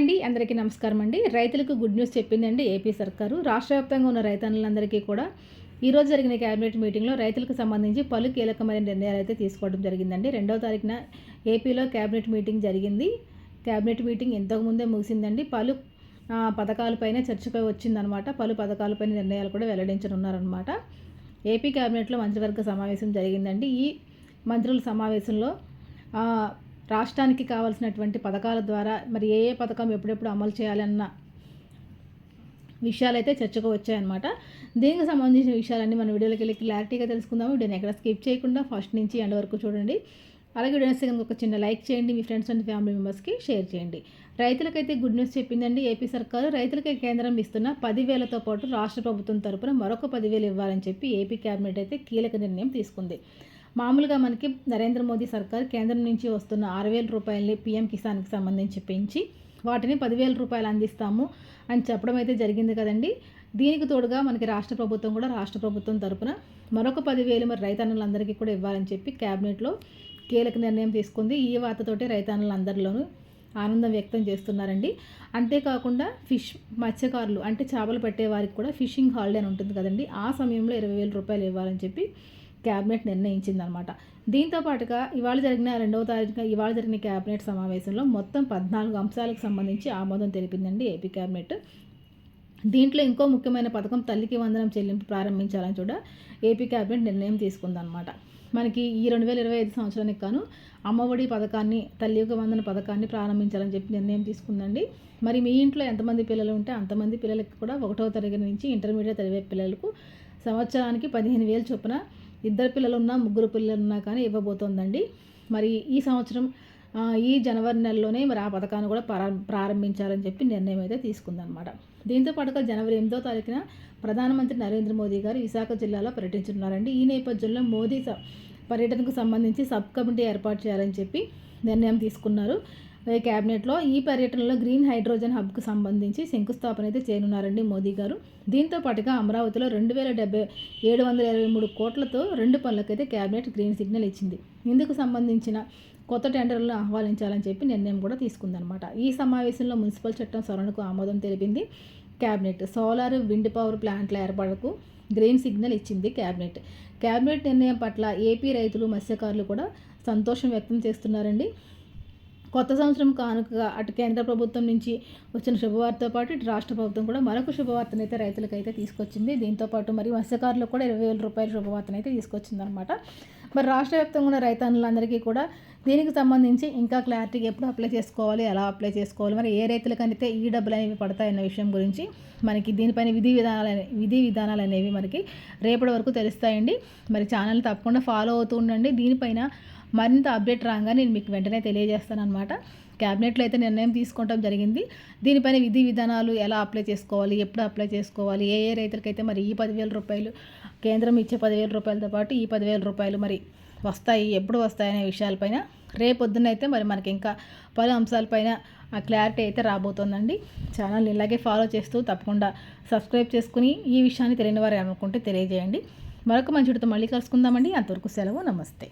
అండి. నమస్కారం అండి. రైతులకు గుడ్ న్యూస్ చెప్పిందండి ఏపీ సర్కారు. రాష్ట్ర వ్యాప్తంగా ఉన్న రైతన్నులందరికీ కూడా ఈరోజు జరిగిన కేబినెట్ మీటింగ్లో రైతులకు సంబంధించి పలు కీలకమైన నిర్ణయాలు అయితే తీసుకోవడం జరిగిందండి. రెండవ తారీఖున ఏపీలో కేబినెట్ మీటింగ్ జరిగింది. కేబినెట్ మీటింగ్ ఇంతకుముందే ముగిసిందండి. పలు పథకాలపైన చర్చకు వచ్చిందనమాట. పలు పథకాలపైన నిర్ణయాలు కూడా వెల్లడించనున్నారనమాట. ఏపీ కేబినెట్లో మంత్రివర్గ సమావేశం జరిగిందండి. ఈ మంత్రుల సమావేశంలో రాష్ట్రానికి కావాల్సినటువంటి పథకాల ద్వారా మరి ఏ ఏ పథకం ఎప్పుడెప్పుడు అమలు చేయాలన్న విషయాలైతే చర్చకు వచ్చాయన్నమాట. దీనికి సంబంధించిన విషయాలన్నీ మన వీడియోలోకి వెళ్ళి క్లారిటీగా తెలుసుకుందాము. వీడియోని ఎక్కడ స్కిప్ చేయకుండా ఫస్ట్ నుంచి ఎండ్ వరకు చూడండి. అలాగే వీడియోస్ కనుక ఒక చిన్న లైక్ చేయండి. మీ ఫ్రెండ్స్ అండ్ ఫ్యామిలీ మెంబర్స్కి షేర్ చేయండి. రైతులకైతే గుడ్ న్యూస్ చెప్పిందండి. ఏపీ సర్కారు రైతులకి కేంద్రం ఇస్తున్న పదివేలతో పాటు రాష్ట్ర ప్రభుత్వం తరపున మరొక పదివేలు ఇవ్వాలని చెప్పి ఏపీ క్యాబినెట్ అయితే కీలక నిర్ణయం తీసుకుంది. మామూలుగా మనకి నరేంద్ర మోదీ సర్కార్ కేంద్రం నుంచి వస్తున్న ఆరు వేల రూపాయలని పీఎం కిసాన్కి సంబంధించి పెంచి వాటిని పదివేల రూపాయలు అందిస్తాము అని చెప్పడం అయితే జరిగింది కదండి. దీనికి తోడుగా మనకి రాష్ట్ర ప్రభుత్వం కూడా రాష్ట్ర ప్రభుత్వం తరపున మరొక పదివేలు మరి రైతన్నులందరికీ కూడా ఇవ్వాలని చెప్పి క్యాబినెట్లో కీలక నిర్ణయం తీసుకుంది. ఈ వార్తతోటి రైతన్నులందరిలోనూ ఆనందం వ్యక్తం చేస్తున్నారండి. అంతేకాకుండా ఫిష్ మత్స్యకారులు అంటే చేపలు పట్టే వారికి కూడా ఫిషింగ్ హాలిడే అని ఉంటుంది కదండి. ఆ సమయంలో ఇరవై వేల రూపాయలు ఇవ్వాలని చెప్పి క్యాబినెట్ నిర్ణయించిందనమాట. దీంతో పాటుగా ఇవాళ జరిగిన రెండవ తారీఖున ఇవాళ జరిగిన క్యాబినెట్ సమావేశంలో మొత్తం పద్నాలుగు అంశాలకు సంబంధించి ఆమోదం తెలిపిందండి ఏపీ క్యాబినెట్. దీంట్లో ఇంకో ముఖ్యమైన పథకం తల్లికి వందనం చెల్లింపు ప్రారంభించాలని చూడ ఏపీ క్యాబినెట్ నిర్ణయం తీసుకుందనమాట. మనకి ఈ రెండు వేల ఇరవై ఐదు సంవత్సరానికి కాను అమ్మఒడి పథకాన్ని తల్లికి వందన పథకాన్ని ప్రారంభించాలని చెప్పి నిర్ణయం తీసుకుందండి. మరి మీ ఇంట్లో ఎంతమంది పిల్లలు ఉంటే అంతమంది పిల్లలకి కూడా ఒకటవ తరగతి నుంచి ఇంటర్మీడియట్ తరగతి పిల్లలకు సంవత్సరానికి పదిహేను వేలు చొప్పున ఇద్దరు పిల్లలు ఉన్నా ముగ్గురు పిల్లలు ఉన్నా కానీ ఇవ్వబోతోందండి. మరి ఈ సంవత్సరం ఈ జనవరి నెలలోనే మరి ఆ పథకాన్ని కూడా ప్రారంభించాలని చెప్పి నిర్ణయం అయితే తీసుకుందనమాట దీంతో పాటుగా జనవరి ఎనిమిదో తారీఖున ప్రధానమంత్రి నరేంద్ర మోదీ గారు విశాఖ జిల్లాలో పర్యటించున్నారండి ఈ నేపథ్యంలో మోదీ పర్యటనకు సంబంధించి సబ్ కమిటీ ఏర్పాటు చేయాలని చెప్పి నిర్ణయం తీసుకున్నారు. క్యాబినెట్లో ఈ పర్యటనలో గ్రీన్ హైడ్రోజన్ హబ్కు సంబంధించి శంకుస్థాపన అయితే చేయనున్నారండి మోదీ గారు. దీంతో పాటుగా అమరావతిలో రెండు వేల డెబ్బై ఏడు వందల ఇరవై మూడు కోట్లతో రెండు పనులకైతే క్యాబినెట్ గ్రీన్ సిగ్నల్ ఇచ్చింది. ఇందుకు సంబంధించిన కొత్త టెండర్లను ఆహ్వానించాలని చెప్పి నిర్ణయం కూడా తీసుకుందనమాట ఈ సమావేశంలో మున్సిపల్ చట్టం సవరణకు ఆమోదం తెలిపింది క్యాబినెట్. సోలార్ విండ్ పవర్ ప్లాంట్ల ఏర్పాటుకు గ్రీన్ సిగ్నల్ ఇచ్చింది క్యాబినెట్. క్యాబినెట్ నిర్ణయం పట్ల ఏపీ రైతులు మత్స్యకారులు కూడా సంతోషం వ్యక్తం చేస్తున్నారండి. కొత్త సంవత్సరం కానుకగా అటు కేంద్ర ప్రభుత్వం నుంచి వచ్చిన శుభవార్తతో పాటు ఇటు రాష్ట్ర ప్రభుత్వం కూడా మరొక శుభవార్తను అయితే రైతులకైతే తీసుకొచ్చింది. దీంతోపాటు మరి మత్స్యకారులకు కూడా ఇరవై వేల రూపాయల శుభవార్తను అయితే తీసుకొచ్చింది అనమాట మరి రాష్ట్ర వ్యాప్తంగా ఉన్న రైతన్నులందరికీ కూడా దీనికి సంబంధించి ఇంకా క్లారిటీగా ఎప్పుడు అప్లై చేసుకోవాలి ఎలా అప్లై చేసుకోవాలి మరి ఏ రైతులకైతే ఈ డబ్బులు అనేవి పడతాయన్న విషయం గురించి మనకి దీనిపైన విధి విధానాలు విధి విధానాలు అనేవి మనకి రేపటి వరకు తెలుస్తాయండి. మరి ఛానల్ తప్పకుండా ఫాలో అవుతూ ఉండండి. దీనిపైన మరింత అప్డేట్ రాగానే నేను మీకు వెంటనే తెలియజేస్తాను అనమాట క్యాబినెట్లో అయితే నిర్ణయం తీసుకోవడం జరిగింది. దీనిపైన విధి విధానాలు ఎలా అప్లై చేసుకోవాలి? ఎప్పుడు అప్లై చేసుకోవాలి? ఏ ఏ రైతులకైతే మరి ఈ పదివేల రూపాయలు కేంద్రం ఇచ్చే పదివేల రూపాయలతో పాటు ఈ పదివేల రూపాయలు మరి వస్తాయి ఎప్పుడు వస్తాయనే విషయాలపైన రేపొద్దునైతే మరి మనకి ఇంకా పలు అంశాలపైన ఆ క్లారిటీ అయితే రాబోతోందండి. ఛానల్ని ఇలాగే ఫాలో చేస్తూ తప్పకుండా సబ్స్క్రైబ్ చేసుకుని ఈ విషయాన్ని తెలియని వారు అనుకుంటే తెలియజేయండి. మరొక మంచితో మళ్ళీ కలుసుకుందామండి. అంతవరకు సెలవు నమస్తే.